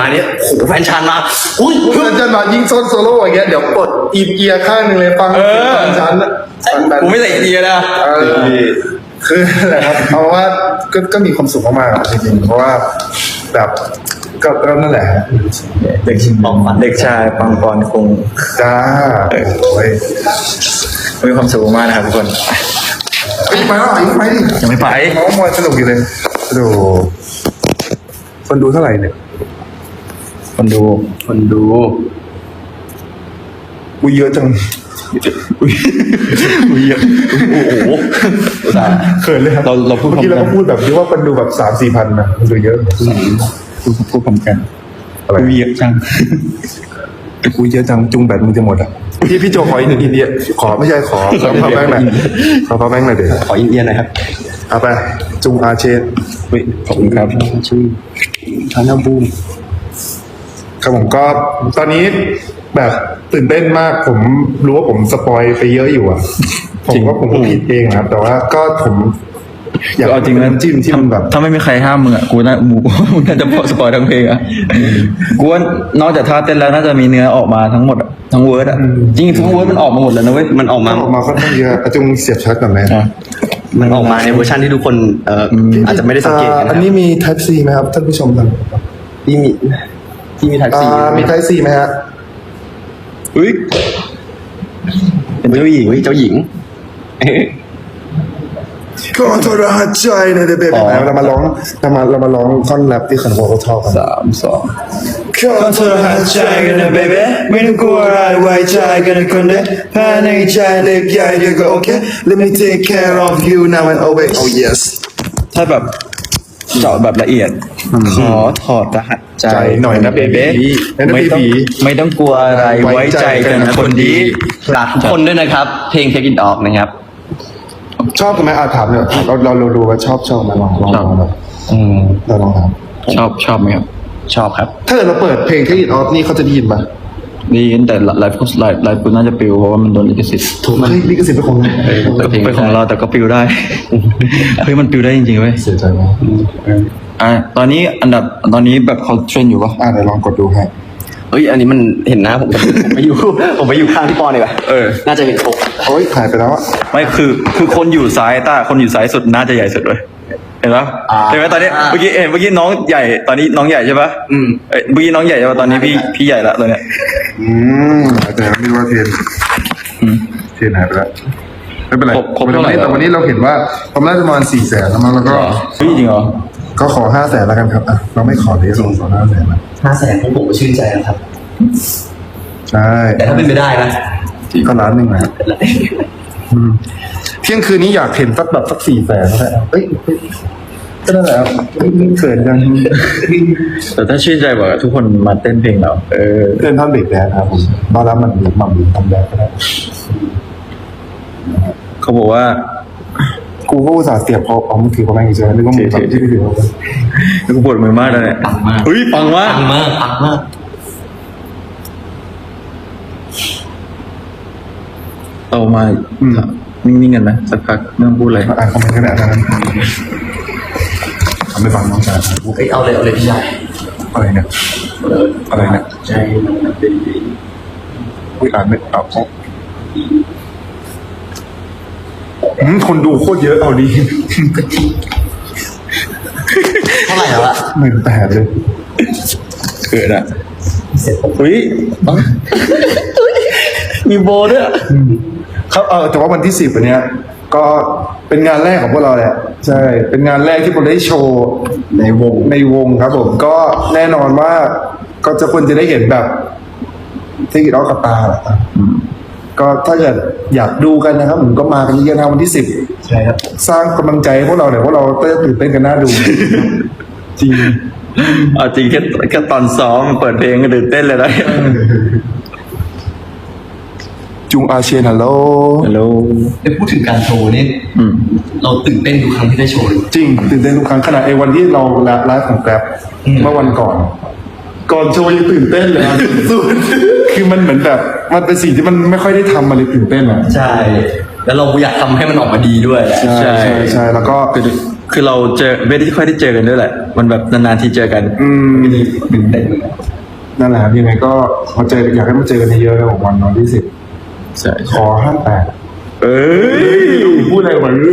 มาเนี่ยโหแฟนชานมาอุ้ยเพื่อนจะมายิงโซนโซโล่อย่างเงี้ยเดี๋ยวกดอีเอียร์ข้างหนึ่งเลยฟังเออฟังชั้นอะฟังแบบกูไม่ใส่เดียนะเออคืออะไรครับเอาว่าก็ก็มีความสุขมากๆอะจริงๆเพราะว่าแบบก็ก็นั่นแหละฮะเด็กชิงปองฝันเด็กชายปังปอนคงจ้าโอ้ยมีความสุขมากนะครับทุกคนไปไปแล้วอีกไปดิยังไม่ไปน้องมอยสนุกอยู่เลยดูคนดูเท่าไหร่เนี่ย คนดู คนดู อุ้ยเยอะจัง อุ้ยอุ้ยเยอะโอ้โหอุตส่าห์เขินเลยครับเราเราพูดเมื่อกี้เราพร้ก็อมกันพูดแบบที่ว่าคนดูแบบสามสี่พันนะมันดูเยอะพูดพูดพร้อมกันอะไรอุ้ยเยอะจังอุ้ยเยอะจังจุงแบตมึงจะหมดอะพี่พี่โจขออีกหนึ่งอินเดีย ขอไม่ใช่ขอขอพาแบงค์หน่อยขอพาแบงค์หน่อยเดี๋ยวขออินเดียหน่อยครับเอาไปจุงอาเชนอุ้ยขอบคุณครับชื่อชาแนลบูม ครับผมก็ตอนนี้แบบตื่นเต้นมากผมรู้ว่าผมสปอยไปเยอะอยู่อะผมว่าผมก็ผิดเองนะครับ แต่ว่าก็ผมอยากเอาจริงนะน้ำจิ้มที่มันแบบ ถ้าไม่มีใครห้ามมึงอะกูน่ามู มึงน่าจะพอสปอยทั้งเพลงอะกูว่านอกจากท่าเต้นแล้วน่าจะมีเนื้อออกมาทั้งหมดอะทั้งเวิร์ดอะจริงๆทั้งเวิร์ดมันออกมาหมดแล้วนะเว้ย มันออกมา ออกมาค่อนข้างเยอะอะจุงเสียบชาร์จก่อนไหมอะ มันออกมาในเวอร์ชันที่ทุกคนเอ่อออาจจะไม่ได้สังเกตกันอ่านะอันนี้มี Type C ไหมครับท่านผู้ชมครับ ที่มี ที่มีทักอ่าซี่มี Type C ไหมฮะอุ้ยเป็นเจ้าหญิงเฮ้ยเจ้าหญิงก็ทรหัสใจนะเด็กๆเรามาร้องเรามาเรามาร้องท่อนแรปที่ขันหัวเขาชอบกันสามสองก็ทรหัสใจกันนะ baby ไม่ต้องกลัวอะไรไว้ใจกันนะคนเดียวภายในใจเล็กใหญ่เดียวก็โอเค let me take care of you now and always oh yes ถ้าแบบเจาะแบบละเอียด ขอถอดรหัส ใจใจหน่อยนะ baby นะไม่ต้อง baby ไม่ต้องกลัวอะไรไว้ไว้ใจใจกักันนนะนะคนดีฝากทุกคนด้วยนะครับ เพลง Take It Off นะครับ ชอบกันไหมอาถามเนี่ยเราเราเราดูว่าชอบชอบไหมลองลองลองแบบอืมเราลองถามชอบชอบไหมครับ ชอบครับ ถ้าเกิดเราเปิดเพลง Take It Off นี่เขาจะได้ยินปะดีแต่ไลฟ์ไลฟ์ไลฟ์กูน่าจะปิวเพราะว่ามันโดนลิขสิทธิ์ถูกไหมลิขสิทธิ์เป็นของแต่เป็นของเราแต่ก็ปิวได้เฮ้ยมันปิวได้จริงๆเว้ยเสียใจไหม อะตอนนี้อันดับตอนนี้แบบเขาเทรนอยู่ปะอ่าเดี๋ยวลองกดดูให้เฮ้ย อันนี้มันเห็นหน้าผม ผมไปอยู่ ผมไปอยู่ข้างพี่ปอนดีกว่าเออ น่าจะเห็นอกโอ้ยถ่ายไปแล้วอะไม่คือคือคนอยู่ซ้ายตาคนอยู่ซ้ายสุดน่าจะใหญ่สุดเลยเห็นปะเห็นไหมตอนนี้เมื่อกี้เห็นเมื่อกี้น้องใหญ่ตอนนี้น้องใหญ่ใช่ปะอืมเอ้ยเมื่อกี้น้องใหญ่ใช่ปะตอนนี้พี่พี่ใหญ่ละตอนเนี้ยอืมแต่ไม่รู้ว่าเทรนอืมเทรนหายไปแล้วไม่เป็นไรครบครบเท่าไหร่แต่วันนี้เราเห็นว่าประมาณประมาณสี่แสนแล้วมั้งแล้วก็ เฮ้ยจริงเหรอ ก็ขอห้าแสนแล้วกันครับอะเราไม่ขอเลยเราขอห้าแสนนะห้าแสนของผมก็ชื่นใจนะครับ ใช่แต่ถ้าเป็นไปได้นะก็ล้านหนึ่งนะครับอืมเที่ยงคืนนี้อยากเห็นสักแบบสักสี่แสนก็ได้เอ้ยเฮ้ยก็ได้แหละครับเขินจังแต่ถ้าชื่นใจกว่าทุกคนมาเต้นเพลงเรา เออเต้นท่อนเบรกแดนซ์ครับผมตอนรับมันหรือหม่ำหรือทำแดนซ์ก็ได้เขาบอกว่า กูก็อุตส่าห์เสียบพอเอามือถือเขาแม่งเฉยๆนึกว่ามือถือที่ไม่ถือเขาไปกูปวดมือมากเลยเนี่ยปังมากเฮ้ยปังมาก ปังมากปังมากเรามานิ่งๆกันนะสักพักไม่ต้องพูดอะไรอ่านคอมเมนต์กันได้นั้นทำไม่ฟังน้องชายพูดเฮ้ยเอาเลยเอาเลยพี่ชายอะไรเนี่ยอะไรเนี่ยใจมันเป็นดีอุ้ยอ่านไม่เอาเอา อืมคนดูโคตรเยอะเอาดีเท่าไหร่แล้วอะหมื่นแปดเลยเกิดอะเสร็จผมเฮ้ยมีโบด้วยครับเออแต่ว่าวันที่สิบวันเนี้ย ก็เป็นงานแรกของพวกเราแหละใช่ เป็นงานแรกที่ผมได้โชว์ ในวง ในวงครับผมก็แน่นอนว่าก็จะควรจะได้เห็นแบบที่กิดออกกับตาแหละ ก็ถ้าเกิดอยากดูกันนะครับผมก็มากันเยอะๆนะวันที่สิบใช่ครับผมสร้างกำลังใจให้พวกเราเนี่ยพวกเราก็จะตื่นเต้นกันน่าดู จริงเอาจริงแค่แค่ตอนซ้อมเปิดเพลงก็ตื่นเต้นเลยนะจุงอาเชียนฮัลโหลฮัลโหลได้พูดถึงการโชว์นี่อืมเราตื่นเต้นทุกครั้งที่ได้โชว์เลยจริง ตื่นเต้นทุกครั้งขนาดไอ้วันที่เราไลฟ์ของแกร็บอืมเมื่อวันก่อน ก่อนโชว์ยังตื่นเต้นเลยอะสุดๆคือมันเหมือนแบบ มันเป็นสิ่งที่มันไม่ค่อยได้ทำมาเลยตื่นเต้นอะใช่ แล้วเราอยากทำให้มันออกมาดีด้วยแหละ ใช่ ใช่ใช่แล้วก็คือเราเจอไม่ได้ค่อยได้เจอกันด้วยแหละ มันแบบนานๆทีเจอกันอืมไม่ได้ตื่นเต้นนั่นแหละครับยังไงก็มาเจออยากให้มาเจอกันเยอะๆนะผมวันวันที่สิบใช่ขอห้ามแตกเอ้ย พูดอะไรออกมาเรื่อย